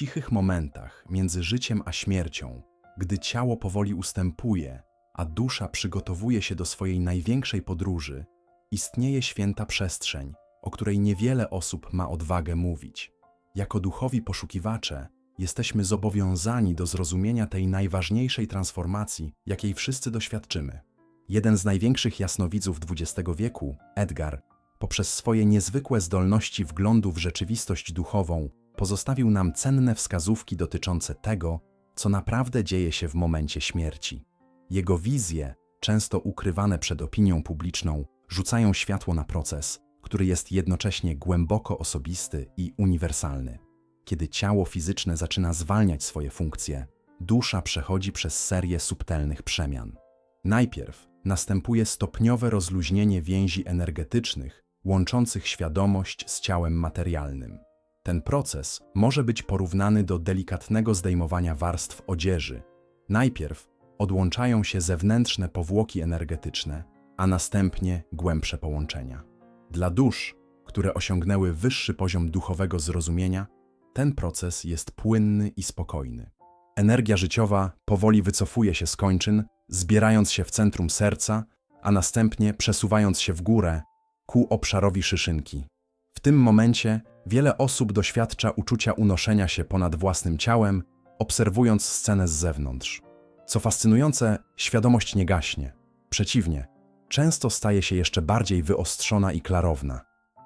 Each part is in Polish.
cichych momentach między życiem a śmiercią, gdy ciało powoli ustępuje, a dusza przygotowuje się do swojej największej podróży, istnieje święta przestrzeń, o której niewiele osób ma odwagę mówić. Jako duchowi poszukiwacze jesteśmy zobowiązani do zrozumienia tej najważniejszej transformacji, jakiej wszyscy doświadczymy. Jeden z największych jasnowidzów XX wieku, Edgar, poprzez swoje niezwykłe zdolności wglądu w rzeczywistość duchową, pozostawił nam cenne wskazówki dotyczące tego, co naprawdę dzieje się w momencie śmierci. Jego wizje, często ukrywane przed opinią publiczną, rzucają światło na proces, który jest jednocześnie głęboko osobisty i uniwersalny. Kiedy ciało fizyczne zaczyna zwalniać swoje funkcje, dusza przechodzi przez serię subtelnych przemian. Najpierw następuje stopniowe rozluźnienie więzi energetycznych łączących świadomość z ciałem materialnym. Ten proces może być porównany do delikatnego zdejmowania warstw odzieży. Najpierw odłączają się zewnętrzne powłoki energetyczne, a następnie głębsze połączenia. Dla dusz, które osiągnęły wyższy poziom duchowego zrozumienia, ten proces jest płynny i spokojny. Energia życiowa powoli wycofuje się z kończyn, zbierając się w centrum serca, a następnie przesuwając się w górę ku obszarowi szyszynki. W tym momencie wiele osób doświadcza uczucia unoszenia się ponad własnym ciałem, obserwując scenę z zewnątrz. Co fascynujące, świadomość nie gaśnie. Przeciwnie, często staje się jeszcze bardziej wyostrzona i klarowna.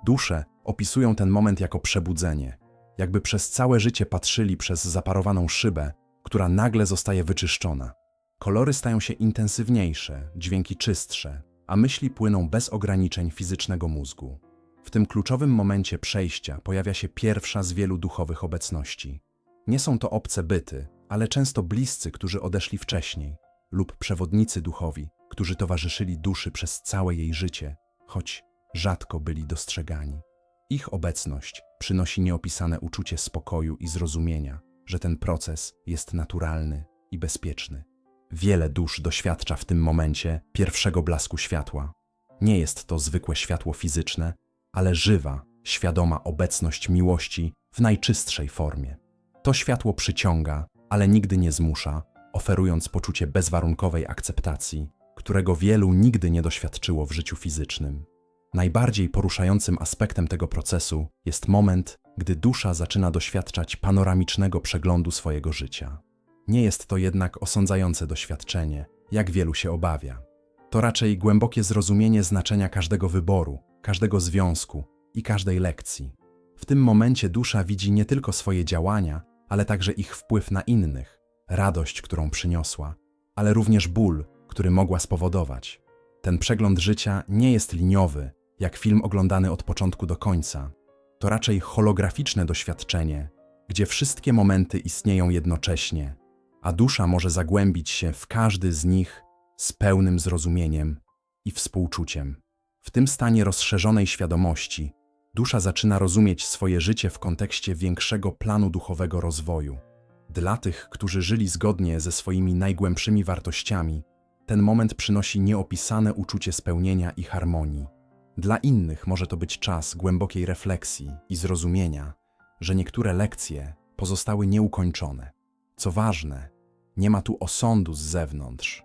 Dusze opisują ten moment jako przebudzenie, jakby przez całe życie patrzyli przez zaparowaną szybę, która nagle zostaje wyczyszczona. Kolory stają się intensywniejsze, dźwięki czystsze, a myśli płyną bez ograniczeń fizycznego mózgu. W tym kluczowym momencie przejścia pojawia się pierwsza z wielu duchowych obecności. Nie są to obce byty, ale często bliscy, którzy odeszli wcześniej, lub przewodnicy duchowi, którzy towarzyszyli duszy przez całe jej życie, choć rzadko byli dostrzegani. Ich obecność przynosi nieopisane uczucie spokoju i zrozumienia, że ten proces jest naturalny i bezpieczny. Wiele dusz doświadcza w tym momencie pierwszego blasku światła. Nie jest to zwykłe światło fizyczne, ale żywa, świadoma obecność miłości w najczystszej formie. To światło przyciąga, ale nigdy nie zmusza, oferując poczucie bezwarunkowej akceptacji, którego wielu nigdy nie doświadczyło w życiu fizycznym. Najbardziej poruszającym aspektem tego procesu jest moment, gdy dusza zaczyna doświadczać panoramicznego przeglądu swojego życia. Nie jest to jednak osądzające doświadczenie, jak wielu się obawia. To raczej głębokie zrozumienie znaczenia każdego wyboru, każdego związku i każdej lekcji. W tym momencie dusza widzi nie tylko swoje działania, ale także ich wpływ na innych, radość, którą przyniosła, ale również ból, który mogła spowodować. Ten przegląd życia nie jest liniowy, jak film oglądany od początku do końca. To raczej holograficzne doświadczenie, gdzie wszystkie momenty istnieją jednocześnie, a dusza może zagłębić się w każdy z nich z pełnym zrozumieniem i współczuciem. W tym stanie rozszerzonej świadomości dusza zaczyna rozumieć swoje życie w kontekście większego planu duchowego rozwoju. Dla tych, którzy żyli zgodnie ze swoimi najgłębszymi wartościami, ten moment przynosi nieopisane uczucie spełnienia i harmonii. Dla innych może to być czas głębokiej refleksji i zrozumienia, że niektóre lekcje pozostały nieukończone. Co ważne, nie ma tu osądu z zewnątrz.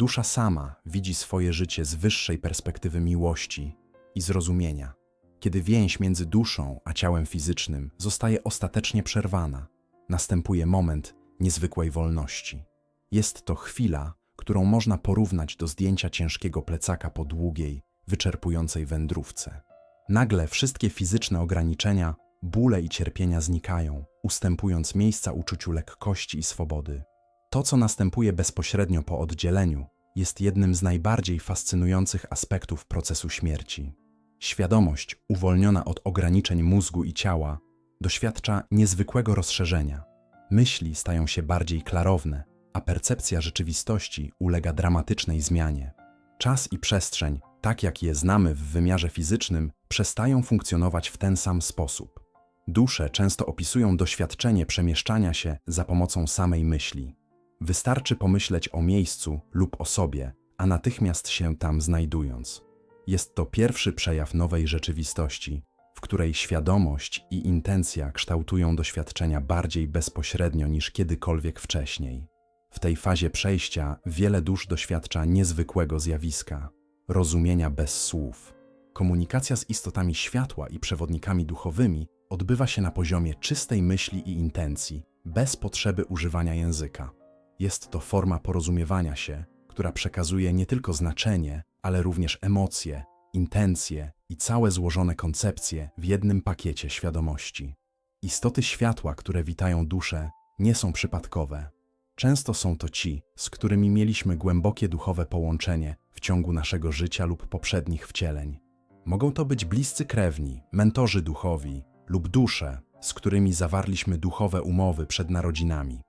Dusza sama widzi swoje życie z wyższej perspektywy miłości i zrozumienia. Kiedy więź między duszą a ciałem fizycznym zostaje ostatecznie przerwana, następuje moment niezwykłej wolności. Jest to chwila, którą można porównać do zdjęcia ciężkiego plecaka po długiej, wyczerpującej wędrówce. Nagle wszystkie fizyczne ograniczenia, bóle i cierpienia znikają, ustępując miejsca uczuciu lekkości i swobody. To, co następuje bezpośrednio po oddzieleniu, jest jednym z najbardziej fascynujących aspektów procesu śmierci. Świadomość, uwolniona od ograniczeń mózgu i ciała, doświadcza niezwykłego rozszerzenia. Myśli stają się bardziej klarowne, a percepcja rzeczywistości ulega dramatycznej zmianie. Czas i przestrzeń, tak jak je znamy w wymiarze fizycznym, przestają funkcjonować w ten sam sposób. Dusze często opisują doświadczenie przemieszczania się za pomocą samej myśli. Wystarczy pomyśleć o miejscu lub osobie, a natychmiast się tam znajdując. Jest to pierwszy przejaw nowej rzeczywistości, w której świadomość i intencja kształtują doświadczenia bardziej bezpośrednio niż kiedykolwiek wcześniej. W tej fazie przejścia wiele dusz doświadcza niezwykłego zjawiska rozumienia bez słów. Komunikacja z istotami światła i przewodnikami duchowymi odbywa się na poziomie czystej myśli i intencji, bez potrzeby używania języka. Jest to forma porozumiewania się, która przekazuje nie tylko znaczenie, ale również emocje, intencje i całe złożone koncepcje w jednym pakiecie świadomości. Istoty światła, które witają duszę, nie są przypadkowe. Często są to ci, z którymi mieliśmy głębokie duchowe połączenie w ciągu naszego życia lub poprzednich wcieleń. Mogą to być bliscy krewni, mentorzy duchowi lub dusze, z którymi zawarliśmy duchowe umowy przed narodzinami.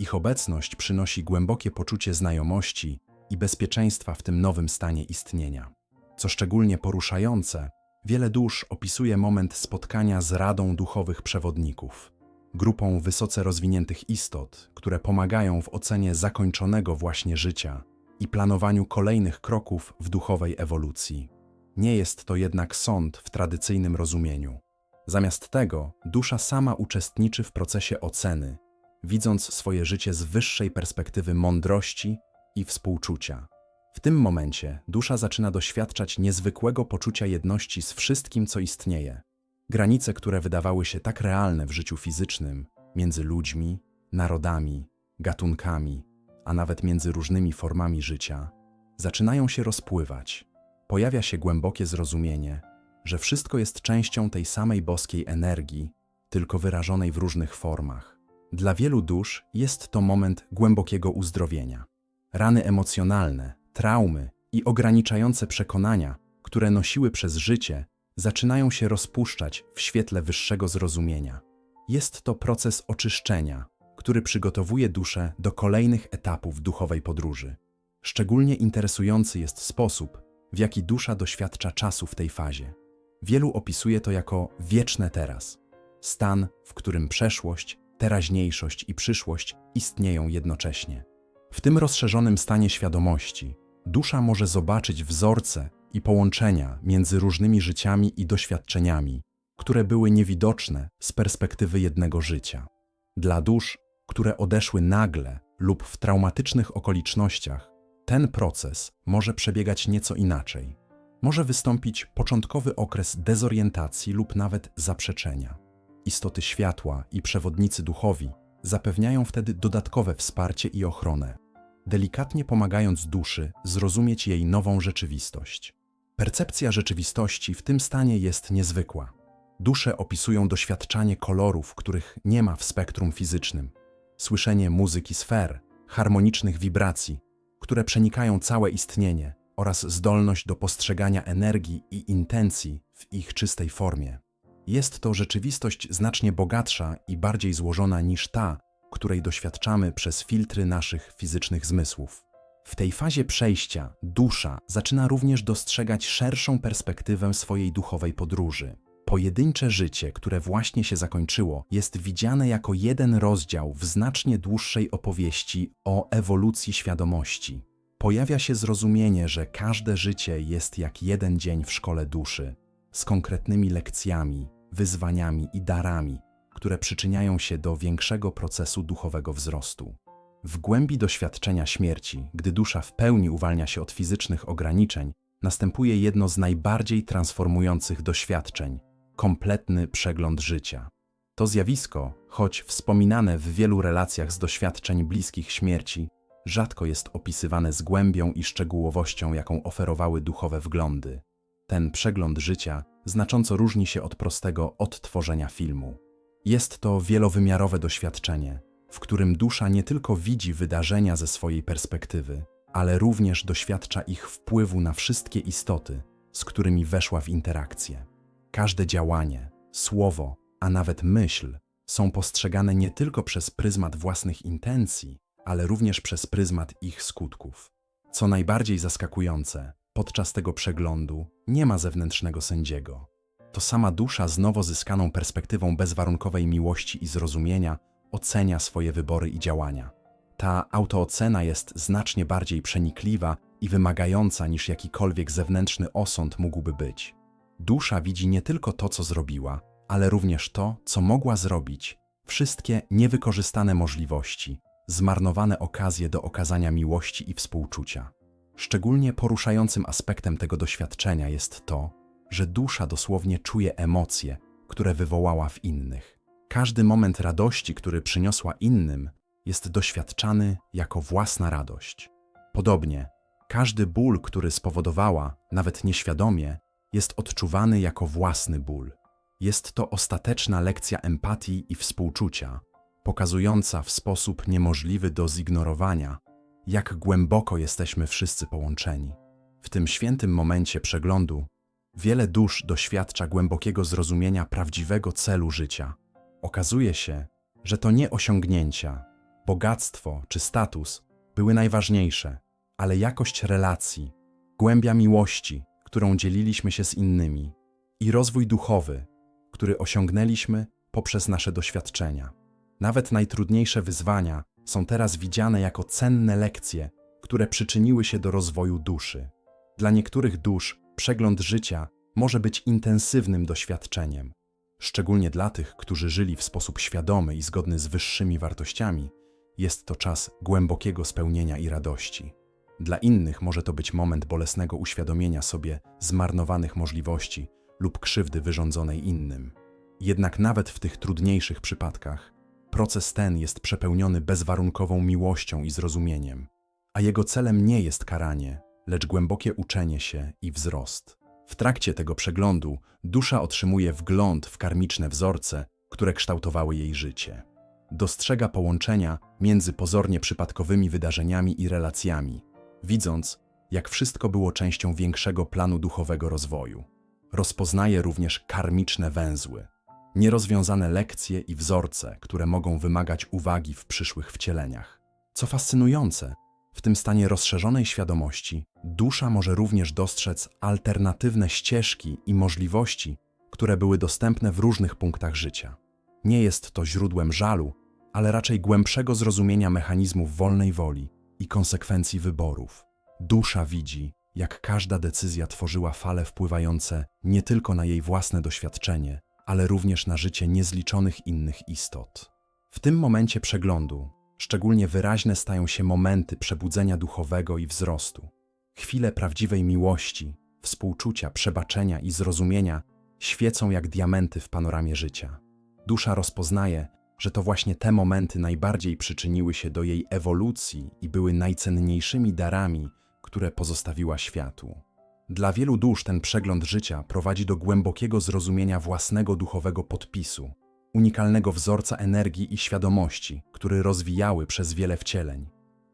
Ich obecność przynosi głębokie poczucie znajomości i bezpieczeństwa w tym nowym stanie istnienia. Co szczególnie poruszające, wiele dusz opisuje moment spotkania z Radą Duchowych Przewodników, grupą wysoce rozwiniętych istot, które pomagają w ocenie zakończonego właśnie życia i planowaniu kolejnych kroków w duchowej ewolucji. Nie jest to jednak sąd w tradycyjnym rozumieniu. Zamiast tego, dusza sama uczestniczy w procesie oceny, widząc swoje życie z wyższej perspektywy mądrości i współczucia. W tym momencie dusza zaczyna doświadczać niezwykłego poczucia jedności z wszystkim, co istnieje. Granice, które wydawały się tak realne w życiu fizycznym, między ludźmi, narodami, gatunkami, a nawet między różnymi formami życia, zaczynają się rozpływać. Pojawia się głębokie zrozumienie, że wszystko jest częścią tej samej boskiej energii, tylko wyrażonej w różnych formach. Dla wielu dusz jest to moment głębokiego uzdrowienia. Rany emocjonalne, traumy i ograniczające przekonania, które nosiły przez życie, zaczynają się rozpuszczać w świetle wyższego zrozumienia. Jest to proces oczyszczenia, który przygotowuje duszę do kolejnych etapów duchowej podróży. Szczególnie interesujący jest sposób, w jaki dusza doświadcza czasu w tej fazie. Wielu opisuje to jako wieczne teraz stan, w którym przeszłość, teraźniejszość i przyszłość istnieją jednocześnie. W tym rozszerzonym stanie świadomości dusza może zobaczyć wzorce i połączenia między różnymi życiami i doświadczeniami, które były niewidoczne z perspektywy jednego życia. Dla dusz, które odeszły nagle lub w traumatycznych okolicznościach, ten proces może przebiegać nieco inaczej. Może wystąpić początkowy okres dezorientacji lub nawet zaprzeczenia. Istoty światła i przewodnicy duchowi zapewniają wtedy dodatkowe wsparcie i ochronę, delikatnie pomagając duszy zrozumieć jej nową rzeczywistość. Percepcja rzeczywistości w tym stanie jest niezwykła. Dusze opisują doświadczanie kolorów, których nie ma w spektrum fizycznym, słyszenie muzyki sfer, harmonicznych wibracji, które przenikają całe istnienie, oraz zdolność do postrzegania energii i intencji w ich czystej formie. Jest to rzeczywistość znacznie bogatsza i bardziej złożona niż ta, której doświadczamy przez filtry naszych fizycznych zmysłów. W tej fazie przejścia dusza zaczyna również dostrzegać szerszą perspektywę swojej duchowej podróży. Pojedyncze życie, które właśnie się zakończyło, jest widziane jako jeden rozdział w znacznie dłuższej opowieści o ewolucji świadomości. Pojawia się zrozumienie, że każde życie jest jak jeden dzień w szkole duszy, z konkretnymi lekcjami, wyzwaniami i darami, które przyczyniają się do większego procesu duchowego wzrostu. W głębi doświadczenia śmierci, gdy dusza w pełni uwalnia się od fizycznych ograniczeń, następuje jedno z najbardziej transformujących doświadczeń kompletny przegląd życia. To zjawisko, choć wspominane w wielu relacjach z doświadczeń bliskich śmierci, rzadko jest opisywane z głębią i szczegółowością, jaką oferowały duchowe wglądy. Ten przegląd życia znacząco różni się od prostego odtworzenia filmu. Jest to wielowymiarowe doświadczenie, w którym dusza nie tylko widzi wydarzenia ze swojej perspektywy, ale również doświadcza ich wpływu na wszystkie istoty, z którymi weszła w interakcję. Każde działanie, słowo, a nawet myśl są postrzegane nie tylko przez pryzmat własnych intencji, ale również przez pryzmat ich skutków. Co najbardziej zaskakujące, podczas tego przeglądu nie ma zewnętrznego sędziego. To sama dusza z nowo zyskaną perspektywą bezwarunkowej miłości i zrozumienia ocenia swoje wybory i działania. Ta autoocena jest znacznie bardziej przenikliwa i wymagająca niż jakikolwiek zewnętrzny osąd mógłby być. Dusza widzi nie tylko to, co zrobiła, ale również to, co mogła zrobić, wszystkie niewykorzystane możliwości, zmarnowane okazje do okazania miłości i współczucia. Szczególnie poruszającym aspektem tego doświadczenia jest to, że dusza dosłownie czuje emocje, które wywołała w innych. Każdy moment radości, który przyniosła innym, jest doświadczany jako własna radość. Podobnie, każdy ból, który spowodowała, nawet nieświadomie, jest odczuwany jako własny ból. Jest to ostateczna lekcja empatii i współczucia, pokazująca w sposób niemożliwy do zignorowania, jak głęboko jesteśmy wszyscy połączeni. W tym świętym momencie przeglądu wiele dusz doświadcza głębokiego zrozumienia prawdziwego celu życia. Okazuje się, że to nie osiągnięcia, bogactwo czy status były najważniejsze, ale jakość relacji, głębia miłości, którą dzieliliśmy się z innymi, i rozwój duchowy, który osiągnęliśmy poprzez nasze doświadczenia. Nawet najtrudniejsze wyzwania są teraz widziane jako cenne lekcje, które przyczyniły się do rozwoju duszy. Dla niektórych dusz przegląd życia może być intensywnym doświadczeniem, szczególnie dla tych, którzy żyli w sposób świadomy i zgodny z wyższymi wartościami. Jest to czas głębokiego spełnienia i radości. Dla innych może to być moment bolesnego uświadomienia sobie zmarnowanych możliwości lub krzywdy wyrządzonej innym. Jednak nawet w tych trudniejszych przypadkach proces ten jest przepełniony bezwarunkową miłością i zrozumieniem, a jego celem nie jest karanie, lecz głębokie uczenie się i wzrost. W trakcie tego przeglądu dusza otrzymuje wgląd w karmiczne wzorce, które kształtowały jej życie. Dostrzega połączenia między pozornie przypadkowymi wydarzeniami i relacjami, widząc, jak wszystko było częścią większego planu duchowego rozwoju. Rozpoznaje również karmiczne węzły, nierozwiązane lekcje i wzorce, które mogą wymagać uwagi w przyszłych wcieleniach. Co fascynujące, w tym stanie rozszerzonej świadomości dusza może również dostrzec alternatywne ścieżki i możliwości, które były dostępne w różnych punktach życia. Nie jest to źródłem żalu, ale raczej głębszego zrozumienia mechanizmów wolnej woli i konsekwencji wyborów. Dusza widzi, jak każda decyzja tworzyła fale wpływające nie tylko na jej własne doświadczenie, ale również na życie niezliczonych innych istot. W tym momencie przeglądu szczególnie wyraźne stają się momenty przebudzenia duchowego i wzrostu. Chwile prawdziwej miłości, współczucia, przebaczenia i zrozumienia świecą jak diamenty w panoramie życia. Dusza rozpoznaje, że to właśnie te momenty najbardziej przyczyniły się do jej ewolucji i były najcenniejszymi darami, które pozostawiła światu. Dla wielu dusz ten przegląd życia prowadzi do głębokiego zrozumienia własnego duchowego podpisu, unikalnego wzorca energii i świadomości, który rozwijały przez wiele wcieleń.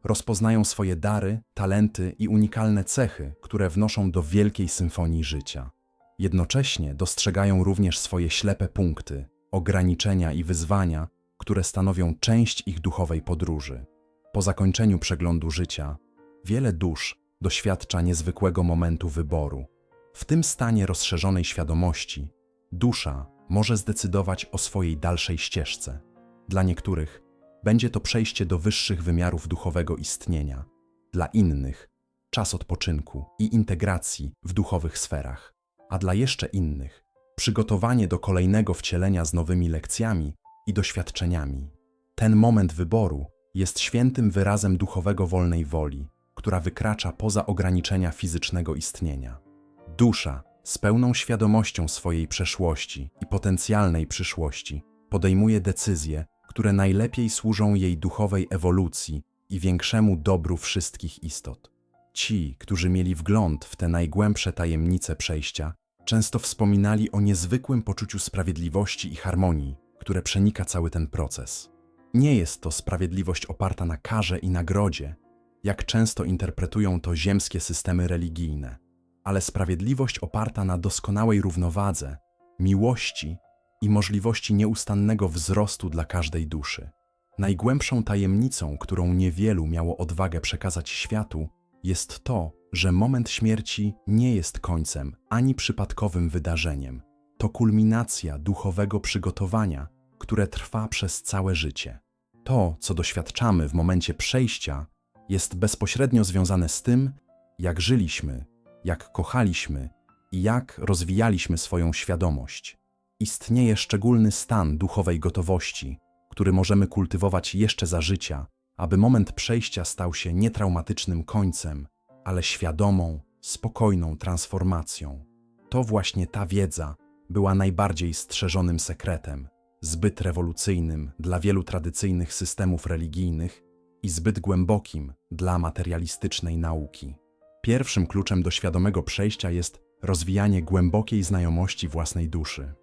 Rozpoznają swoje dary, talenty i unikalne cechy, które wnoszą do wielkiej symfonii życia. Jednocześnie dostrzegają również swoje ślepe punkty, ograniczenia i wyzwania, które stanowią część ich duchowej podróży. Po zakończeniu przeglądu życia, wiele dusz doświadcza niezwykłego momentu wyboru. W tym stanie rozszerzonej świadomości dusza może zdecydować o swojej dalszej ścieżce. Dla niektórych będzie to przejście do wyższych wymiarów duchowego istnienia, dla innych czas odpoczynku i integracji w duchowych sferach, a dla jeszcze innych przygotowanie do kolejnego wcielenia z nowymi lekcjami i doświadczeniami. Ten moment wyboru jest świętym wyrazem duchowego wolnej woli, która wykracza poza ograniczenia fizycznego istnienia. Dusza, z pełną świadomością swojej przeszłości i potencjalnej przyszłości, podejmuje decyzje, które najlepiej służą jej duchowej ewolucji i większemu dobru wszystkich istot. Ci, którzy mieli wgląd w te najgłębsze tajemnice przejścia, często wspominali o niezwykłym poczuciu sprawiedliwości i harmonii, które przenika cały ten proces. Nie jest to sprawiedliwość oparta na karze i nagrodzie, jak często interpretują to ziemskie systemy religijne, ale sprawiedliwość oparta na doskonałej równowadze, miłości i możliwości nieustannego wzrostu dla każdej duszy. Najgłębszą tajemnicą, którą niewielu miało odwagę przekazać światu, jest to, że moment śmierci nie jest końcem ani przypadkowym wydarzeniem. To kulminacja duchowego przygotowania, które trwa przez całe życie. To, co doświadczamy w momencie przejścia, jest bezpośrednio związane z tym, jak żyliśmy, jak kochaliśmy i jak rozwijaliśmy swoją świadomość. Istnieje szczególny stan duchowej gotowości, który możemy kultywować jeszcze za życia, aby moment przejścia stał się nie traumatycznym końcem, ale świadomą, spokojną transformacją. To właśnie ta wiedza była najbardziej strzeżonym sekretem, zbyt rewolucyjnym dla wielu tradycyjnych systemów religijnych i zbyt głębokim dla materialistycznej nauki. Pierwszym kluczem do świadomego przejścia jest rozwijanie głębokiej znajomości własnej duszy.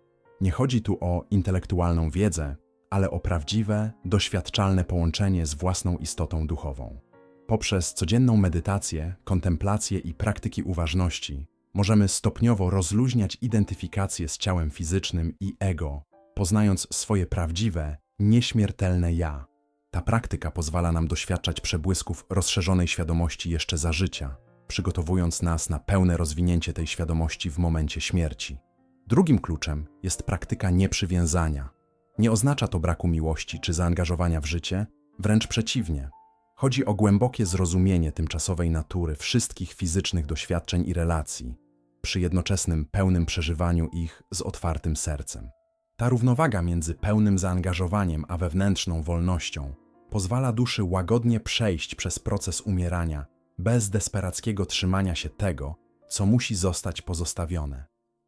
Nie chodzi tu o intelektualną wiedzę, ale o prawdziwe, doświadczalne połączenie z własną istotą duchową. Poprzez codzienną medytację, kontemplację i praktyki uważności możemy stopniowo rozluźniać identyfikację z ciałem fizycznym i ego, poznając swoje prawdziwe, nieśmiertelne ja. Ta praktyka pozwala nam doświadczać przebłysków rozszerzonej świadomości jeszcze za życia, przygotowując nas na pełne rozwinięcie tej świadomości w momencie śmierci. Drugim kluczem jest praktyka nieprzywiązania. Nie oznacza to braku miłości czy zaangażowania w życie, wręcz przeciwnie. Chodzi o głębokie zrozumienie tymczasowej natury wszystkich fizycznych doświadczeń i relacji, przy jednoczesnym pełnym przeżywaniu ich z otwartym sercem. Ta równowaga między pełnym zaangażowaniem a wewnętrzną wolnością pozwala duszy łagodnie przejść przez proces umierania bez desperackiego trzymania się tego, co musi zostać pozostawione.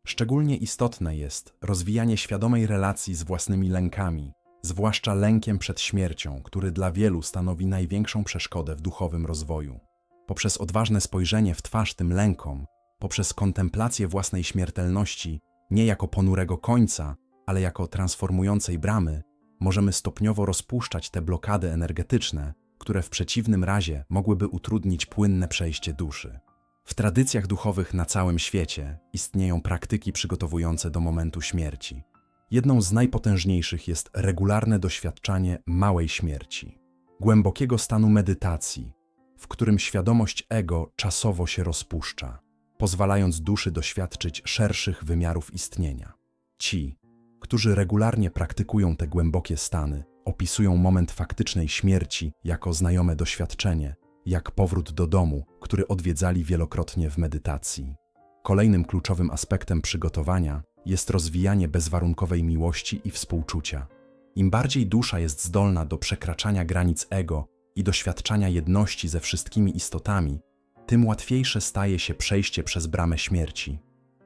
Szczególnie istotne jest rozwijanie świadomej relacji z własnymi lękami, zwłaszcza lękiem przed śmiercią, który dla wielu stanowi największą przeszkodę w duchowym rozwoju. Poprzez odważne spojrzenie w twarz tym lękom, poprzez kontemplację własnej śmiertelności, nie jako ponurego końca, ale jako transformującej bramy, możemy stopniowo rozpuszczać te blokady energetyczne, które w przeciwnym razie mogłyby utrudnić płynne przejście duszy. W tradycjach duchowych na całym świecie istnieją praktyki przygotowujące do momentu śmierci. Jedną z najpotężniejszych jest regularne doświadczanie małej śmierci, głębokiego stanu medytacji, w którym świadomość ego czasowo się rozpuszcza, pozwalając duszy doświadczyć szerszych wymiarów istnienia. Ci, którzy regularnie praktykują te głębokie stany, opisują moment faktycznej śmierci jako znajome doświadczenie, jak powrót do domu, który odwiedzali wielokrotnie w medytacji. Kolejnym kluczowym aspektem przygotowania jest rozwijanie bezwarunkowej miłości i współczucia. Im bardziej dusza jest zdolna do przekraczania granic ego i doświadczania jedności ze wszystkimi istotami, tym łatwiejsze staje się przejście przez bramę śmierci.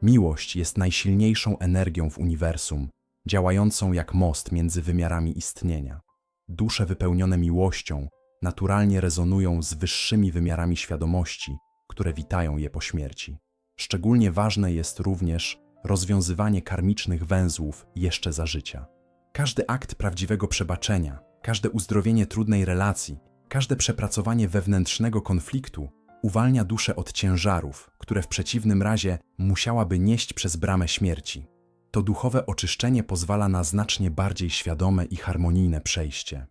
Miłość jest najsilniejszą energią w uniwersum, działającą jak most między wymiarami istnienia. Dusze wypełnione miłością naturalnie rezonują z wyższymi wymiarami świadomości, które witają je po śmierci. Szczególnie ważne jest również rozwiązywanie karmicznych węzłów jeszcze za życia. Każdy akt prawdziwego przebaczenia, każde uzdrowienie trudnej relacji, każde przepracowanie wewnętrznego konfliktu uwalnia duszę od ciężarów, które w przeciwnym razie musiałaby nieść przez bramę śmierci. To duchowe oczyszczenie pozwala na znacznie bardziej świadome i harmonijne przejście.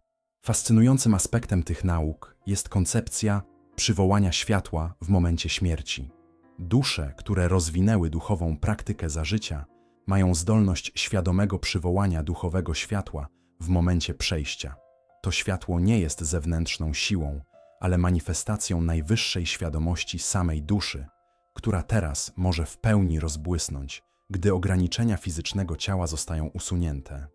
Fascynującym aspektem tych nauk jest koncepcja przywołania światła w momencie śmierci. Dusze, które rozwinęły duchową praktykę za życia, mają zdolność świadomego przywołania duchowego światła w momencie przejścia. To światło nie jest zewnętrzną siłą, ale manifestacją najwyższej świadomości samej duszy, która teraz może w pełni rozbłysnąć, gdy ograniczenia fizycznego ciała zostają usunięte.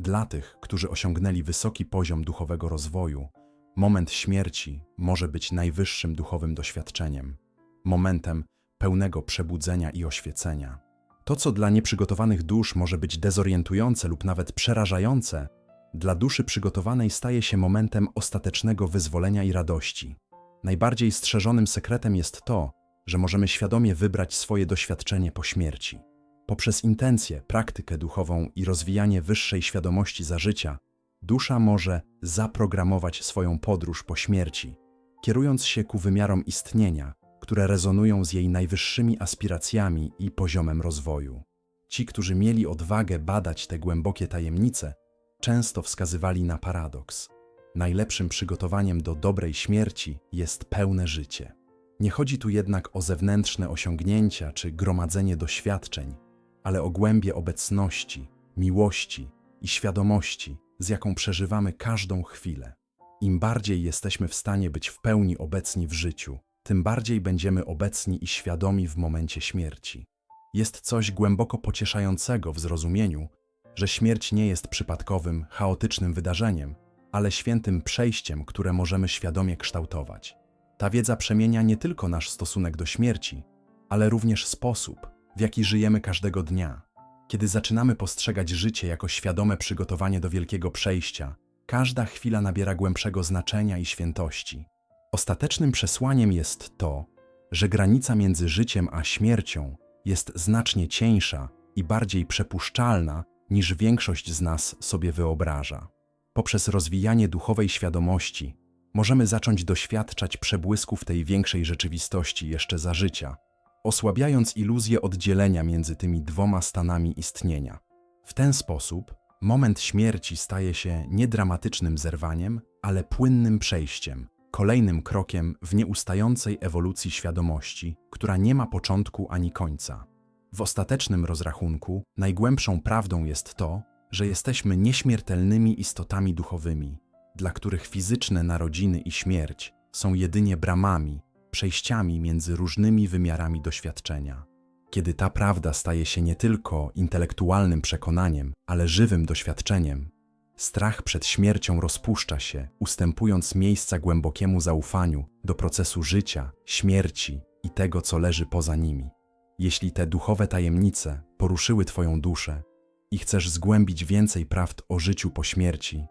Dla tych, którzy osiągnęli wysoki poziom duchowego rozwoju, moment śmierci może być najwyższym duchowym doświadczeniem, momentem pełnego przebudzenia i oświecenia. To, co dla nieprzygotowanych dusz może być dezorientujące lub nawet przerażające, dla duszy przygotowanej staje się momentem ostatecznego wyzwolenia i radości. Najbardziej strzeżonym sekretem jest to, że możemy świadomie wybrać swoje doświadczenie po śmierci. Poprzez intencję, praktykę duchową i rozwijanie wyższej świadomości za życia, dusza może zaprogramować swoją podróż po śmierci, kierując się ku wymiarom istnienia, które rezonują z jej najwyższymi aspiracjami i poziomem rozwoju. Ci, którzy mieli odwagę badać te głębokie tajemnice, często wskazywali na paradoks. Najlepszym przygotowaniem do dobrej śmierci jest pełne życie. Nie chodzi tu jednak o zewnętrzne osiągnięcia czy gromadzenie doświadczeń, ale o głębie obecności, miłości i świadomości, z jaką przeżywamy każdą chwilę. Im bardziej jesteśmy w stanie być w pełni obecni w życiu, tym bardziej będziemy obecni i świadomi w momencie śmierci. jest coś głęboko pocieszającego w zrozumieniu, że śmierć nie jest przypadkowym, chaotycznym wydarzeniem, ale świętym przejściem, które możemy świadomie kształtować. Ta wiedza przemienia nie tylko nasz stosunek do śmierci, ale również sposób, w jaki żyjemy każdego dnia. Kiedy zaczynamy postrzegać życie jako świadome przygotowanie do wielkiego przejścia, każda chwila nabiera głębszego znaczenia i świętości. Ostatecznym przesłaniem jest to, że granica między życiem a śmiercią jest znacznie cieńsza i bardziej przepuszczalna niż większość z nas sobie wyobraża. Poprzez rozwijanie duchowej świadomości możemy zacząć doświadczać przebłysków tej większej rzeczywistości jeszcze za życia, osłabiając iluzję oddzielenia między tymi dwoma stanami istnienia. W ten sposób moment śmierci staje się nie dramatycznym zerwaniem, ale płynnym przejściem, kolejnym krokiem w nieustającej ewolucji świadomości, która nie ma początku ani końca. W ostatecznym rozrachunku najgłębszą prawdą jest to, że jesteśmy nieśmiertelnymi istotami duchowymi, dla których fizyczne narodziny i śmierć są jedynie bramami, przejściami między różnymi wymiarami doświadczenia. Kiedy ta prawda staje się nie tylko intelektualnym przekonaniem, ale żywym doświadczeniem, strach przed śmiercią rozpuszcza się, ustępując miejsca głębokiemu zaufaniu do procesu życia, śmierci i tego, co leży poza nimi. Jeśli te duchowe tajemnice poruszyły Twoją duszę i chcesz zgłębić więcej prawd o życiu po śmierci,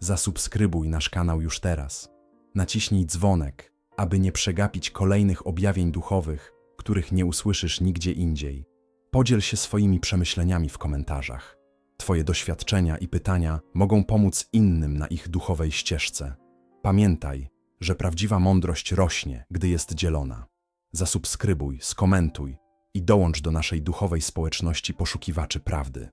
zasubskrybuj nasz kanał już teraz. Naciśnij dzwonek, aby nie przegapić kolejnych objawień duchowych, których nie usłyszysz nigdzie indziej. Podziel się swoimi przemyśleniami w komentarzach. Twoje doświadczenia i pytania mogą pomóc innym na ich duchowej ścieżce. Pamiętaj, że prawdziwa mądrość rośnie, gdy jest dzielona. Zasubskrybuj, skomentuj i dołącz do naszej duchowej społeczności poszukiwaczy prawdy.